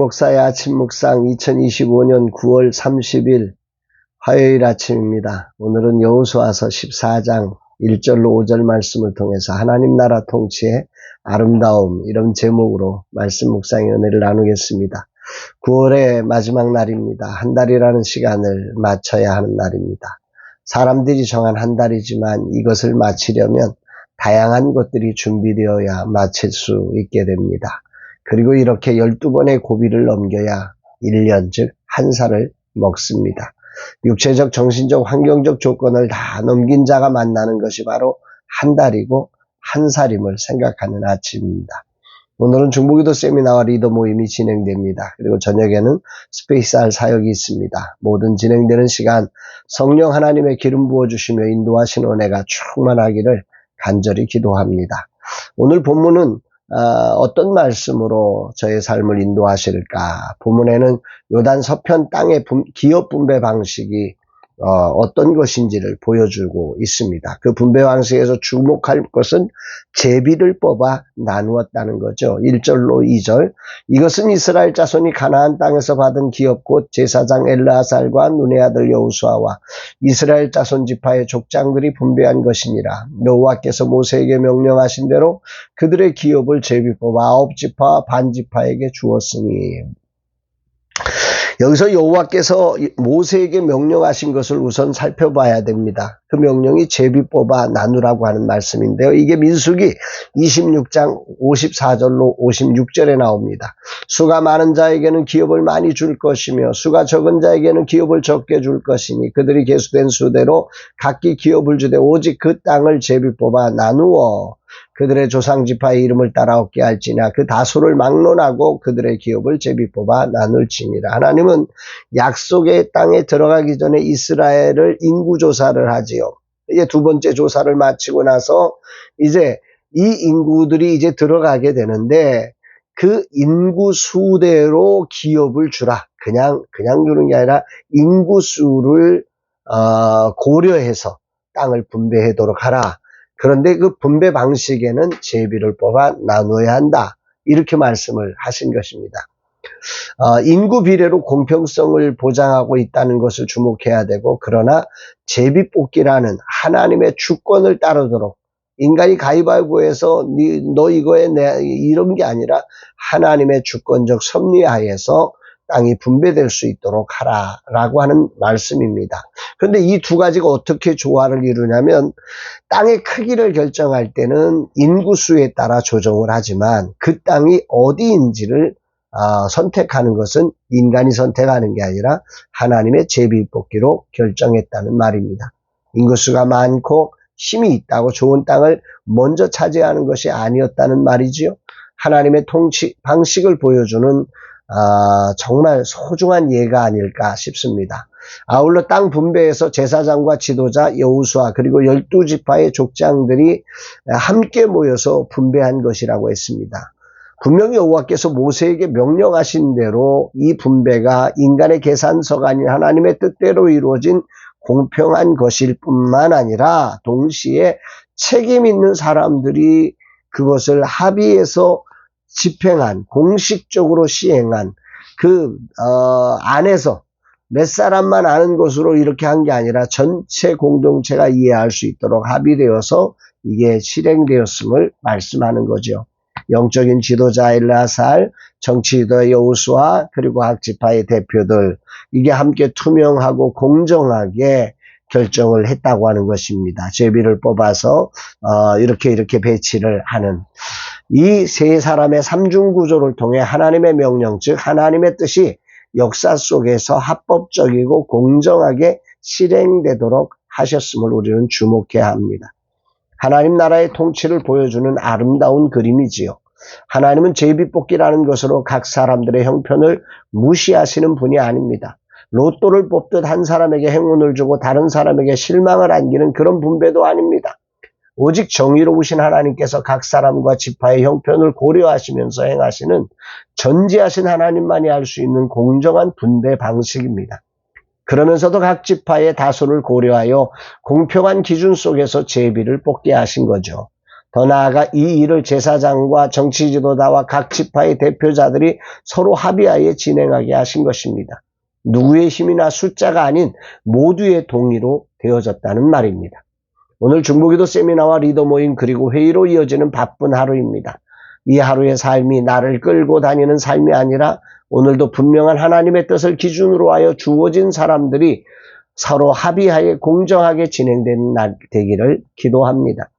목사의 아침 묵상 2025년 9월 30일 화요일 아침입니다. 오늘은 여호수아서 14장 1절로 5절 말씀을 통해서 하나님 나라 통치의 아름다움 이런 제목으로 말씀 묵상의 은혜를 나누겠습니다. 9월의 마지막 날입니다. 한 달이라는 시간을 마쳐야 하는 날입니다. 사람들이 정한 한 달이지만 이것을 마치려면 다양한 것들이 준비되어야 마칠 수 있게 됩니다. 그리고 이렇게 12번의 고비를 넘겨야 1년, 즉, 한 살을 먹습니다. 육체적, 정신적, 환경적 조건을 다 넘긴 자가 만나는 것이 바로 한 달이고 한 살임을 생각하는 아침입니다. 오늘은 중보기도 세미나와 리더 모임이 진행됩니다. 그리고 저녁에는 스페이스알 사역이 있습니다. 모든 진행되는 시간 성령 하나님의 기름 부어주시며 인도하신 은혜가 충만하기를 간절히 기도합니다. 오늘 본문은 어, 떤 말씀으로 저의 삶을 인도하실까? 본문에는 요단 서편 땅의 기업 분배 방식이 어, 떤 것인지를 보여주고 있습니다. 그 분배 방식에서 주목할 것은 제비를 뽑아 나누었다는 거죠. 1절로 2절. 이것은 이스라엘 자손이 가나안 땅에서 받은 기업 곧 제사장 엘라살과 눈의 아들 여우수아와 이스라엘 자손 지파의 족장들이 분배한 것이니라. 여호와께서 모세에게 명령하신 대로 그들의 기업을 제비 뽑아 아홉 지파 반 지파에게 주었으니 여기서 여호와께서 모세에게 명령하신 것을 우선 살펴봐야 됩니다. 그 명령이 제비 뽑아 나누라고 하는 말씀인데요. 이게 민수기 26장 54절로 56절에 나옵니다. 수가 많은 자에게는 기업을 많이 줄 것이며 수가 적은 자에게는 기업을 적게 줄 것이니 그들이 계수된 수대로 각기 기업을 주되 오직 그 땅을 제비 뽑아 나누어 그들의 조상 지파의 이름을 따라 얻게 할지나 그 다수를 막론하고 그들의 기업을 제비 뽑아 나눌지니라. 하나님은 약속의 땅에 들어가기 전에 이스라엘을 인구 조사를 하지요. 이제 두 번째 조사를 마치고 나서 이제 이 인구들이 이제 들어가게 되는데 그 인구 수대로 기업을 주라. 그냥 그냥 주는 게 아니라 인구 수를 어, 고려해서 땅을 분배하도록 하라. 그런데 그 분배 방식에는 제비를 뽑아 나눠야 한다. 이렇게 말씀을 하신 것입니다. 어, 인구 비례로 공평성을 보장하고 있다는 것을 주목해야 되고 그러나 제비 뽑기라는 하나님의 주권을 따르도록 인간이 가위바위보해서 너 이거에 내 이런 게 아니라 하나님의 주권적 섭리하에서 땅이 분배될 수 있도록 하라라고 하는 말씀입니다. 그런데 이 두 가지가 어떻게 조화를 이루냐면 땅의 크기를 결정할 때는 인구수에 따라 조정을 하지만 그 땅이 어디인지를 어, 선택하는 것은 인간이 선택하는 게 아니라 하나님의 제비뽑기로 결정했다는 말입니다. 인구수가 많고 힘이 있다고 좋은 땅을 먼저 차지하는 것이 아니었다는 말이지요. 하나님의 통치 방식을 보여주는 아, 정말 소중한 예가 아닐까 싶습니다. 아울러 땅 분배에서 제사장과 지도자 여우수아 그리고 열두 지파의 족장들이 함께 모여서 분배한 것이라고 했습니다. 분명히 여호와께서 모세에게 명령하신 대로 이 분배가 인간의 계산서가 아닌 하나님의 뜻대로 이루어진 공평한 것일 뿐만 아니라 동시에 책임 있는 사람들이 그것을 합의해서 집행한 공식적으로 시행한 그 어, 안에서 몇 사람만 아는 것으로 이렇게 한 게 아니라 전체 공동체가 이해할 수 있도록 합의되어서 이게 실행되었음을 말씀하는 거죠. 영적인 지도자 엘라살, 정치도 여우수와 그리고 각 지파의 대표들 이게 함께 투명하고 공정하게 결정을 했다고 하는 것입니다. 제비를 뽑아서 어, 이렇게 이렇게 배치를 하는 이 세 사람의 삼중 구조를 통해 하나님의 명령 즉 하나님의 뜻이 역사 속에서 합법적이고 공정하게 실행되도록 하셨음을 우리는 주목해야 합니다. 하나님 나라의 통치를 보여주는 아름다운 그림이지요. 하나님은 제비뽑기라는 것으로 각 사람들의 형편을 무시하시는 분이 아닙니다. 로또를 뽑듯 한 사람에게 행운을 주고 다른 사람에게 실망을 안기는 그런 분배도 아닙니다. 오직 정의로우신 하나님께서 각 사람과 지파의 형편을 고려하시면서 행하시는 전지하신 하나님만이 알수 있는 공정한 분배 방식입니다. 그러면서도 각 지파의 다수를 고려하여 공평한 기준 속에서 제비를 뽑게 하신 거죠. 더 나아가 이 일을 제사장과 정치 지도자와 각 지파의 대표자들이 서로 합의하에 진행하게 하신 것입니다. 누구의 힘이나 숫자가 아닌 모두의 동의로 되어졌다는 말입니다. 오늘 중보기도 세미나와 리더 모임 그리고 회의로 이어지는 바쁜 하루입니다. 이 하루의 삶이 나를 끌고 다니는 삶이 아니라 오늘도 분명한 하나님의 뜻을 기준으로 하여 주어진 사람들이 서로 합의하에 공정하게 진행되는 날 되기를 기도합니다.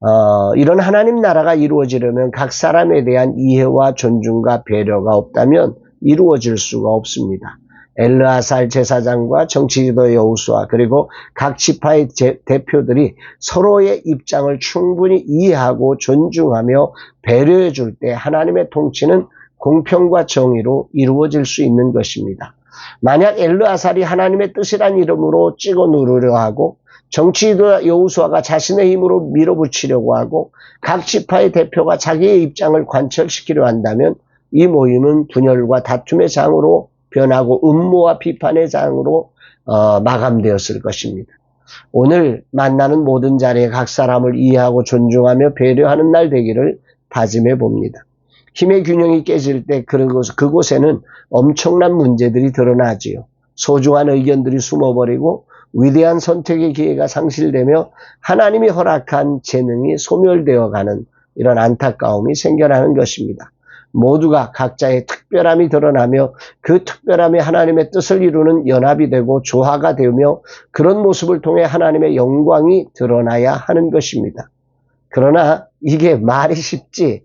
어, 이런 하나님 나라가 이루어지려면 각 사람에 대한 이해와 존중과 배려가 없다면 이루어질 수가 없습니다. 엘르아살 제사장과 정치지도 여우수와 그리고 각 지파의 제- 대표들이 서로의 입장을 충분히 이해하고 존중하며 배려해 줄 때 하나님의 통치는 공평과 정의로 이루어질 수 있는 것입니다. 만약 엘르아살이 하나님의 뜻이란 이름으로 찍어 누르려 하고 정치도 여우수아가 자신의 힘으로 밀어붙이려고 하고 각 지파의 대표가 자기의 입장을 관철시키려 한다면 이 모임은 분열과 다툼의 장으로 변하고 음모와 비판의 장으로 어, 마감되었을 것입니다. 오늘 만나는 모든 자리에 각 사람을 이해하고 존중하며 배려하는 날 되기를 다짐해 봅니다. 힘의 균형이 깨질 때 그곳, 그곳에는 엄청난 문제들이 드러나지요. 소중한 의견들이 숨어버리고 위대한 선택의 기회가 상실되며 하나님이 허락한 재능이 소멸되어 가는 이런 안타까움이 생겨나는 것입니다. 모두가 각자의 특별함이 드러나며 그 특별함이 하나님의 뜻을 이루는 연합이 되고 조화가 되며 그런 모습을 통해 하나님의 영광이 드러나야 하는 것입니다. 그러나 이게 말이 쉽지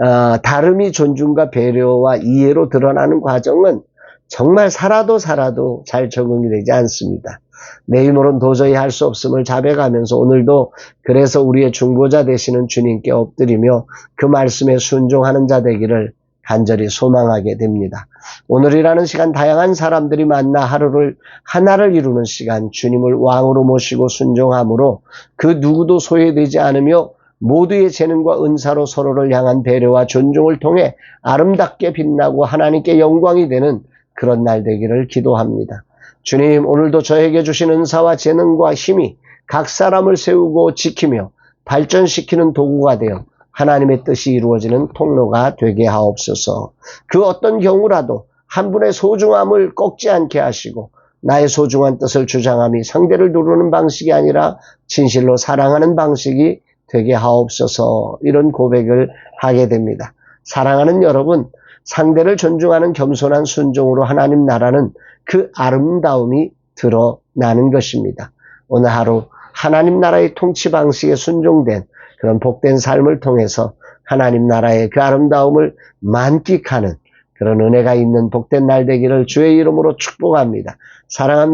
어, 다름이 존중과 배려와 이해로 드러나는 과정은 정말 살아도 살아도 잘 적응이 되지 않습니다. 내 힘으로는 도저히 할 수 없음을 자백하면서 오늘도 그래서 우리의 중보자 되시는 주님께 엎드리며 그 말씀에 순종하는 자 되기를 간절히 소망하게 됩니다. 오늘이라는 시간 다양한 사람들이 만나 하루를 하나를 이루는 시간 주님을 왕으로 모시고 순종함으로 그 누구도 소외되지 않으며 모두의 재능과 은사로 서로를 향한 배려와 존중을 통해 아름답게 빛나고 하나님께 영광이 되는 그런 날 되기를 기도합니다. 주님, 오늘도 저에게 주신 은사와 재능과 힘이 각 사람을 세우고 지키며 발전시키는 도구가 되어 하나님의 뜻이 이루어지는 통로가 되게 하옵소서. 그 어떤 경우라도 한 분의 소중함을 꺾지 않게 하시고 나의 소중한 뜻을 주장함이 상대를 누르는 방식이 아니라 진실로 사랑하는 방식이 되게 하옵소서. 이런 고백을 하게 됩니다. 사랑하는 여러분, 상대를 존중하는 겸손한 순종으로 하나님 나라는 그 아름다움이 드러나는 것입니다. 오늘 하루 하나님 나라의 통치 방식에 순종된 그런 복된 삶을 통해서 하나님 나라의 그 아름다움을 만끽하는 그런 은혜가 있는 복된 날 되기를 주의 이름으로 축복합니다. 사랑합니다.